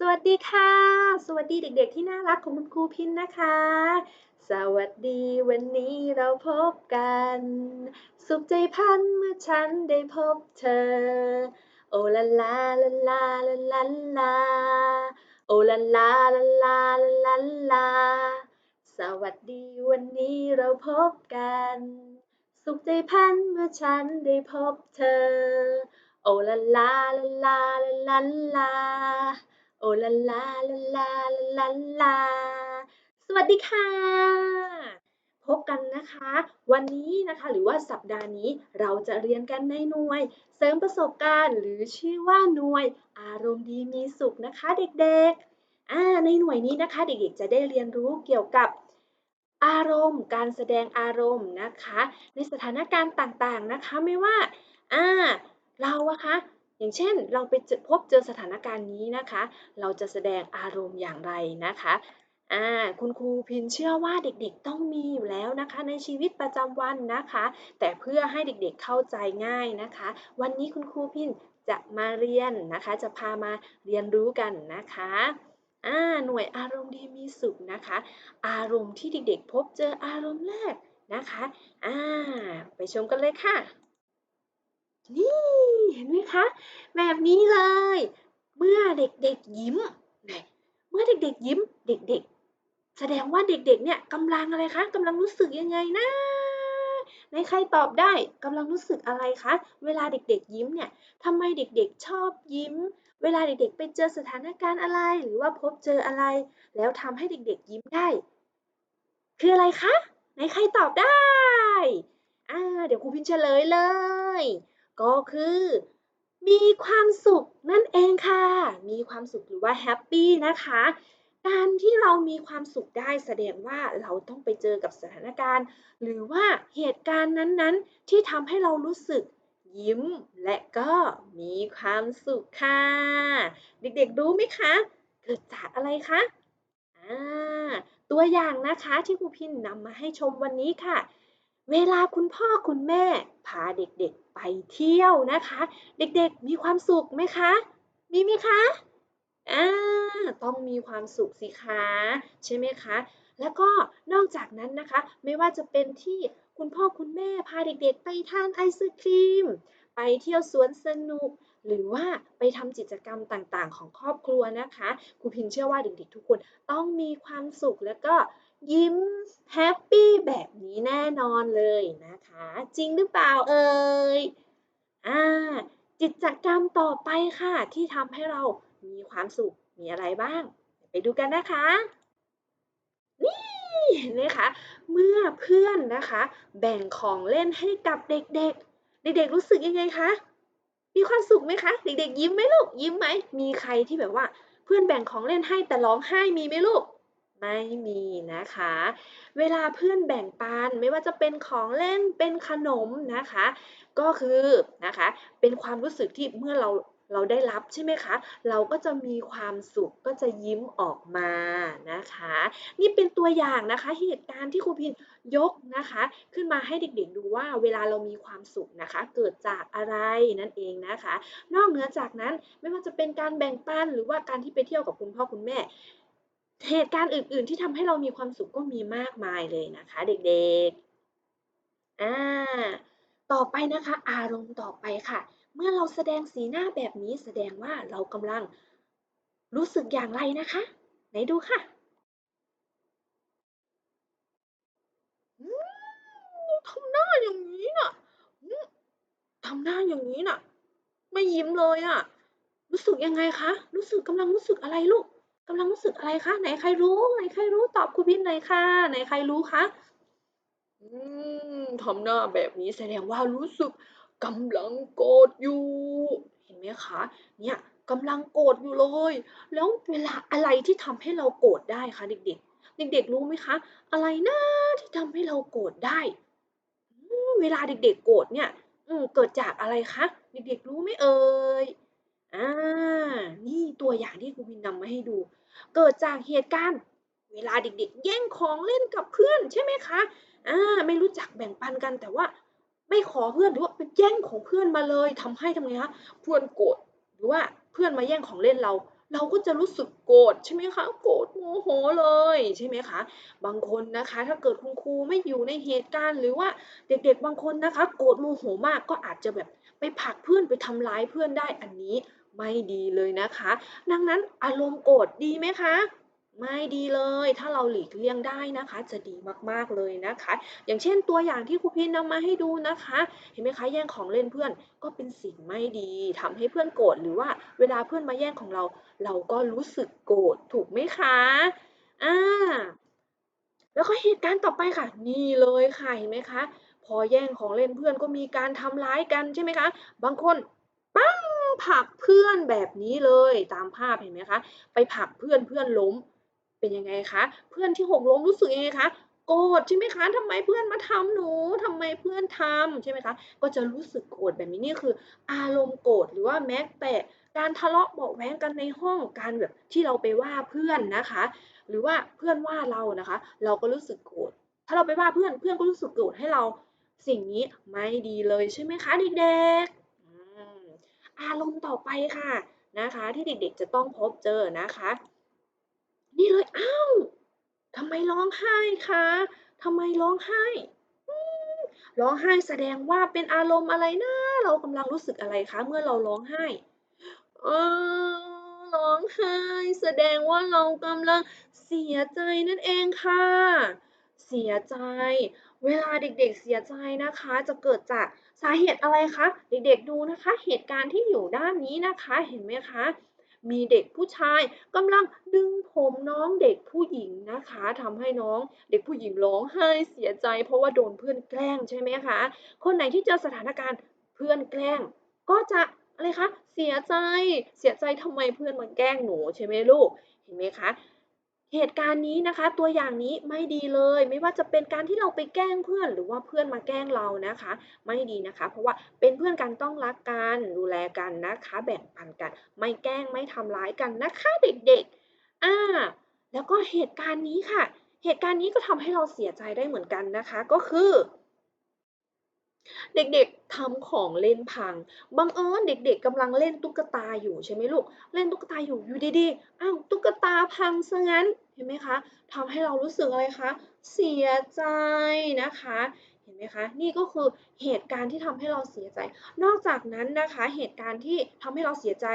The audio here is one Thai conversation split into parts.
สวัสดีค่ะ สวัสดีเด็กๆ ที่น่ารักของคุณครูพินนะคะ สวัสดีวันนี้เราพบกัน สุขใจพันเมื่อฉันได้พบเธอ โอลาลาลาลาลาลาลาโอลาลาลาลาลาลาสวัสดีวันนี้เราพบกัน สุขใจพันเมื่อฉันได้พบเธอ โอลาลาลาลาลาลา โอลาลาลาลาลาลาลา สวัสดีค่ะ พบกันนะคะ วันนี้นะคะหรือว่าสัปดาห์นี้เราจะเรียนกันในหน่วย เสริมประสบการณ์ หรือชื่อว่าหน่วย อารมณ์ดีมีสุขนะคะเด็กๆอ่าในหน่วยนี้นะคะเด็กๆ จะได้เรียนรู้เกี่ยวกับอารมณ์ การแสดงอารมณ์นะคะ ในสถานการณ์ต่างๆนะคะไม่ว่าอ่าเราอะคะ อย่างเช่นเราไปพบเจอสถานการณ์นี้นะคะ เราจะแสดงอารมณ์อย่างไรนะคะอ่าคุณครูพินเชื่อว่าเด็กๆต้องมีอยู่แล้วนะคะ ในชีวิตประจำวันนะคะ แต่เพื่อให้เด็กๆเข้าใจง่ายนะคะ วันนี้คุณครูพินจะมาเรียนนะคะ จะพามาเรียนรู้กันนะคะอ่าหน่วยอารมณ์ดีมีสุขนะคะ อารมณ์ที่เด็กๆ พบเจออารมณ์แรกนะคะอ่าไปชมกันเลยค่ะ นี่เห็นไหมคะ แบบนี้เลย เมื่อเด็กๆยิ้มเมื่อเด็กๆยิ้ม เด็กๆ แสดงว่าเด็กๆ เนี่ยกำลังอะไรคะกำลังรู้สึกยังไงนะในใครตอบได้กำลังรู้สึกอะไรคะ เวลาเด็กๆยิ้มเนี่ยทำไมเด็กๆชอบยิ้ม เวลาเด็กๆ ไปเจอสถานการณ์อะไร หรือว่าพบเจออะไร แล้วทำให้เด็กๆ ยิ้มได้ คืออะไรคะในใครตอบได้อ่าเดี๋ยวครูพินเฉลยเลย ก็คือ มีความสุขนั่นเองค่ะ มีความสุขหรือว่าแฮปปี้นะคะ การที่เรามีความสุขได้แสดงว่าเราต้องไปเจอกับสถานการณ์ หรือว่าเหตุการณ์นั้นๆ ที่ทำให้เรารู้สึกยิ้มและก็มีความสุขค่ะ เด็กๆรู้ไหมคะ เกิดจากอะไรคะ อ่า ตัวอย่างนะคะที่ครูพินนำมาให้ชมวันนี้ค่ะ เวลาคุณพ่อคุณแม่พาเด็กๆไปเที่ยวนะคะ เด็กๆมีความสุขไหมคะ มีไหมคะอ่าต้องมีความสุขสิคะใช่ไหมคะ แล้วก็นอกจากนั้นนะคะ ไม่ว่าจะเป็นที่คุณพ่อคุณแม่พาเด็กๆ ไปทานไอศครีม ไปเที่ยวสวนสนุก หรือว่าไปทำกิจกรรมต่างๆ ของครอบครัวนะคะครูพินเชื่อว่าเด็กๆทุกคนต้องมีความสุขแล้วก็ ยิ้มแฮปปี้แบบนี้แน่นอนเลยนะคะ จริงหรือเปล่าเอ่ยอ่ากิจกรรมต่อไปค่ะ ที่ทำให้เรามีความสุขมีอะไรบ้าง ไปดูกันนะคะ นี่เห็นไหมคะ เมื่อเพื่อนนะคะ แบ่งของเล่นให้กับเด็กๆ เด็กๆรู้สึกยังไงคะ มีความสุขไหมคะ เด็กๆ ยิ้มไหมลูกยิ้มไหมมีใครที่แบบว่า เพื่อนแบ่งของเล่นให้แต่ร้องไห้มีไหมลูก ไม่มีนะคะ เวลาเพื่อนแบ่งปันไม่ว่าจะเป็นของเล่นเป็นขนมนะคะ ก็คือนะคะเป็นความรู้สึกที่เมื่อเราเราได้รับใช่ไหมคะ เราก็จะมีความสุขก็จะยิ้มออกมานะคะ นี่เป็นตัวอย่างนะคะเหตุการณ์ที่ครูพินยกนะคะ ขึ้นมาให้เด็กๆดูว่าเวลาเรามีความสุขนะคะ เกิดจากอะไรนั่นเองนะคะ นอกเหนือจากนั้นไม่ว่าจะเป็นการแบ่งปันหรือว่าการที่ไปเที่ยวกับคุณพ่อคุณแม่ เหตุการณ์อื่น ๆ ที่ทำให้เรามีความสุขก็มีมากมายเลยนะคะ เด็กๆ อ่า ต่อไปนะคะ อารมณ์ต่อไปค่ะ เมื่อเราแสดงสีหน้าแบบนี้แสดงว่าเรากำลังรู้สึกอย่างไรนะคะ ไหนดูค่ะทำหน้าอย่างนี้น่ะทำหน้าอย่างนี้น่ะ ไม่ยิ้มเลยอะ รู้สึกยังไงคะ รู้สึกกำลังรู้สึกอะไรลูก กำลังรู้สึกอะไรคะ ไหนใครรู้ ไหนใครรู้ตอบครูพินหน่อยค่ะ ไหนใครรู้คะอืมทำหน้าแบบนี้แสดงว่ารู้สึกกำลังโกรธอยู่ เห็นไหมคะ เนี่ยกำลังโกรธอยู่เลย แล้วเวลาอะไรที่ทำให้เราโกรธได้คะเด็กๆ เด็กๆรู้ไหมคะ อะไรนะที่ทำให้เราโกรธได้ เวลาเด็กๆโกรธเนี่ยอืเกิดจากอะไรคะ เด็กๆรู้ไหมเอ่ยอ่า นี่ตัวอย่างที่ครูพินนำมาให้ดู เกิดจากเหตุการณ์เวลาเด็กๆ แย่งของเล่นกับเพื่อนใช่ไหมคะอ่าไม่รู้จักแบ่งปันกันแต่ว่าไม่ขอเพื่อนหรือว่าไปแย่งของเพื่อนมาเลยทำให้ทำไงคะเพื่อนโกรธหรือว่าเพื่อนมาแย่งของเล่นเรา เราก็จะรู้สึกโกรธใช่ไหมคะโกรธโมโหเลยใช่ไหมคะ บางคนนะคะ ถ้าเกิดคุณครูไม่อยู่ในเหตุการณ์ หรือว่าเด็กๆบางคนนะคะ โกรธโมโหมากก็อาจจะแบบไปผลักเพื่อนไปทำร้ายเพื่อนได้อันนี้ ไม่ดีเลยนะคะ ดังนั้นอารมณ์โกรธดีไหมคะ ไม่ดีเลย ถ้าเราหลีกเลี่ยงได้นะคะ จะดีมากๆเลยนะคะ อย่างเช่นตัวอย่างที่ครูพินนำมาให้ดูนะคะ เห็นไหมคะ แย่งของเล่นเพื่อนก็เป็นสิ่งไม่ดีทำให้เพื่อนโกรธหรือว่าเวลาเพื่อนมาแย่งของเรา เราก็รู้สึกโกรธถูกไหมคะอ่าแล้วก็เหตุการณ์ต่อไปค่ะ นี่เลยค่ะเห็นไหมคะ พอแย่งของเล่นเพื่อนก็มีการทำร้ายกันใช่ไหมคะ บางคนปั้ง ผักเพื่อนแบบนี้เลยตามภาพเห็นไหมคะไปผักเพื่อนเพื่อนล้มเป็นยังไงคะเพื่อนที่หกล้มรู้สึกยังไงคะโกรธใช่ไหมคะทำไมเพื่อนมาทำหนูทำไมเพื่อนทำใช่ไหมคะก็จะรู้สึกโกรธแบบนี้นี่คือ อารมณ์โกรธหรือว่าแม้แต่การทะเลาะเบาะแว้งกันในห้องการแบบที่เราไปว่าเพื่อนนะคะ หรือว่าเพื่อนว่าเรานะคะ เราก็รู้สึกโกรธถ้าเราไปว่าเพื่อนเพื่อนก็รู้สึกโกรธให้เราสิ่งนี้ไม่ดีเลยใช่ไหมคะเด็กๆ อารมณ์ต่อไปค่ะนะคะ ที่เด็กๆจะต้องพบเจอนะคะ นี่เลยอ้าวทำไมร้องไห้คะทำไมร้องไห้ร้องไห้แสดงว่าเป็นอารมณ์อะไรนะ เรากำลังรู้สึกอะไรคะเมื่อเราร้องไห้เออร้องไห้แสดงว่าเรากำลังเสียใจนั่นเองค่ะ เสียใจ เวลาเด็กๆเสียใจนะคะ จะเกิดจากสาเหตุอะไรคะ เด็กๆดูนะคะ เหตุการณ์ที่อยู่ด้านนี้นะคะ เห็นไหมคะ มีเด็กผู้ชายกำลังดึงผมน้องเด็กผู้หญิงนะคะทำให้น้องเด็กผู้หญิงร้องไห้เสียใจ เพราะว่าโดนเพื่อนแกล้งใช่ไหมคะ คนไหนที่เจอสถานการณ์เพื่อนแกล้ง ก็จะอะไรคะ เสียใจ เสียใจทำไมเพื่อนมาแกล้งหนูใช่ไหมลูก เห็นไหมคะ เหตุการณ์นี้นะคะ ตัวอย่างนี้ไม่ดีเลย ไม่ว่าจะเป็นการที่เราไปแกล้งเพื่อน หรือว่าเพื่อนมาแกล้งเรานะคะ ไม่ดีนะคะ เพราะว่าเป็นเพื่อนกันต้องรักกันดูแลกันนะคะ แบ่งปันกัน ไม่แกล้งไม่ทำร้ายกันนะคะเด็กๆอ่าแล้วก็เหตุการณ์นี้ค่ะ เหตุการณ์นี้ก็ทำให้เราเสียใจได้เหมือนกันนะคะ ก็คือ เด็กๆทำของเล่นพัง บังเอิญเด็กๆกำลังเล่นตุ๊กตาอยู่ใช่ไหมลูก เล่นตุ๊กตาอยู่อยู่ดีๆ อ้าวตุ๊กตาพังซะงั้น เห็นไหมคะทำให้เรารู้สึกอะไรคะ เสียใจนะคะ เห็นไหมคะ นี่ก็คือเหตุการณ์ที่ทำให้เราเสียใจ นอกจากนั้นนะคะ เหตุการณ์ที่ทำให้เราเสียใจ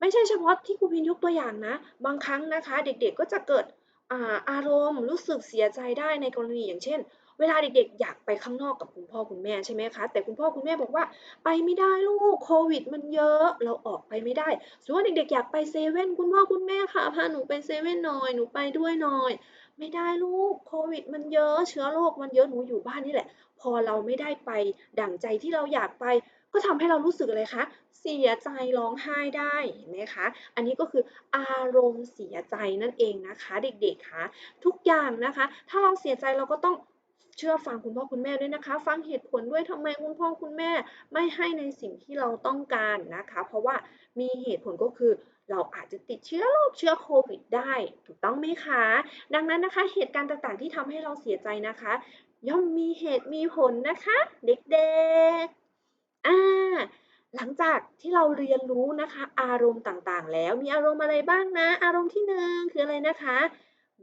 ไม่ใช่เฉพาะที่ครูพินยกตัวอย่างนะ บางครั้งนะคะ เด็กๆก็จะเกิดอาอารมณ์รู้สึกเสียใจได้ในกรณีอย่างเช่น เวลาเด็กๆ อยากไปข้างนอกกับคุณพ่อคุณแม่ใช่ไหมคะ แต่คุณพ่อคุณแม่บอกว่าไปไม่ได้ลูกโควิด มันเยอะ เราออกไปไม่ได้สมมุติว่าเด็กๆ อยากไปเซเว่นคุณพ่อคุณแม่คะพาหนูไปเซเว่นหน่อยหนูไปด้วยหน่อย ไม่ได้ลูกโควิด มันเยอะเชื้อโรคมันเยอะหนูอยู่บ้านนี่แหละ พอเราไม่ได้ไปดั่งใจที่เราอยากไปก็ทำให้เรารู้สึกอะไรคะ เสียใจร้องไห้ได้เห็นไหมคะ อันนี้ก็คืออารมณ์เสียใจนั่นเองนะคะ เด็กๆคะทุกอย่างนะคะ ถ้าเราเสียใจเราก็ต้อง เชื่อฟังคุณพ่อคุณแม่ด้วยนะคะ ฟังเหตุผลด้วยทำไมคุณพ่อคุณแม่ไม่ให้ในสิ่งที่เราต้องการนะคะ เพราะว่ามีเหตุผลก็คือเราอาจจะติดเชื้อโรคเชื้อโควิดได้ ถูกต้องไหมคะ ดังนั้นนะคะ เหตุการณ์ต่างๆที่ทำให้เราเสียใจนะคะ ย่อมมีเหตุมีผลนะคะ เด็กๆอ่าหลังจากที่เราเรียนรู้นะคะ อารมณ์ต่างๆ แล้วมีอารมณ์อะไรบ้างนะ อารมณ์ที่หนึ่งคืออะไรนะคะ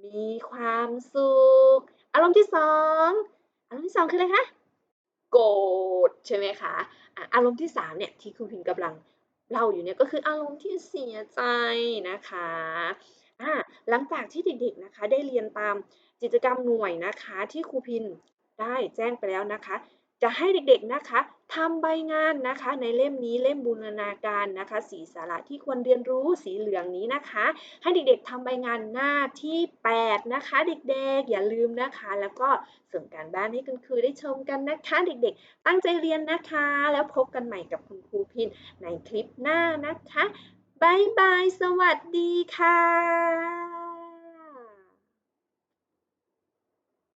มีความสุข อารมณ์ที่สองอารมณ์ที่สองคืออะไรคะ โกรธใช่ไหมคะ อารมณ์ที่สามเนี่ยที่ครูพิมกำลังเล่าอยู่เนี่ยก็คืออารมณ์ที่เสียใจนะคะอ่าหลังจากที่เด็กๆนะคะได้เรียนตามกิจกรรมหน่วยนะคะที่ครูพินได้แจ้งไปแล้วนะคะ จะให้เด็กๆนะคะทำใบงานนะคะในเล่มนี้เล่มบูรณาการนะคะ สีสาระที่ควรเรียนรู้สีเหลืองนี้นะคะ ให้เด็กๆทำใบงานหน้าที่ 8 นะคะ เด็กๆ อย่าลืมนะคะ แล้วก็ส่งการบ้านให้คุณครูได้ชมกันนะคะ เด็กๆ ตั้งใจเรียนนะคะ แล้วพบกันใหม่กับคุณครูพินในคลิปหน้านะคะบ๊ายบายสวัสดีค่ะ